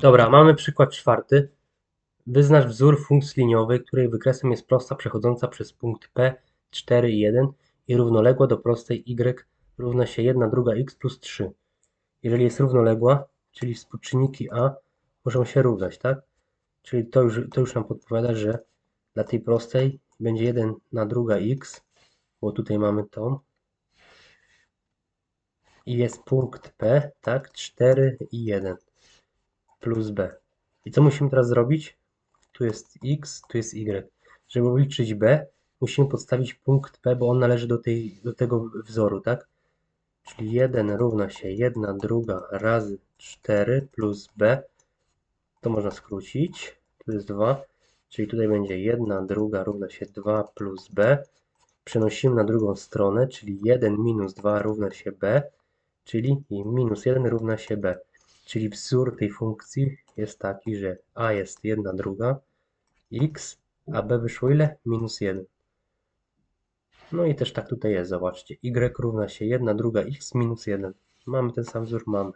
Dobra, mamy przykład czwarty. Wyznacz wzór funkcji liniowej, której wykresem jest prosta przechodząca przez punkt P 4 i 1 i równoległa do prostej y równa się 1 druga x plus 3. Jeżeli jest równoległa, czyli współczynniki a muszą się równać, tak? Czyli to już, to już nam podpowiada, że dla tej prostej będzie 1 na druga x, bo tutaj mamy tą. I jest punkt P, tak? 4 i 1 plus b. I co musimy teraz zrobić? Tu jest x, tu jest y. Żeby obliczyć b, musimy podstawić punkt p, bo on należy do, tej, do tego wzoru, tak? Czyli 1 równa się 1 druga razy 4 plus b. To można skrócić. Tu jest 2, czyli tutaj będzie 1 druga równa się 2 plus b. Przenosimy na drugą stronę, czyli 1 minus 2 równa się b, czyli minus 1 równa się b. Czyli wzór tej funkcji jest taki, że a jest 1 druga x, a b wyszło ile? Minus 1. No i też tak tutaj jest, zobaczcie. y równa się 1 druga x minus 1. Mamy ten sam wzór? Mamy.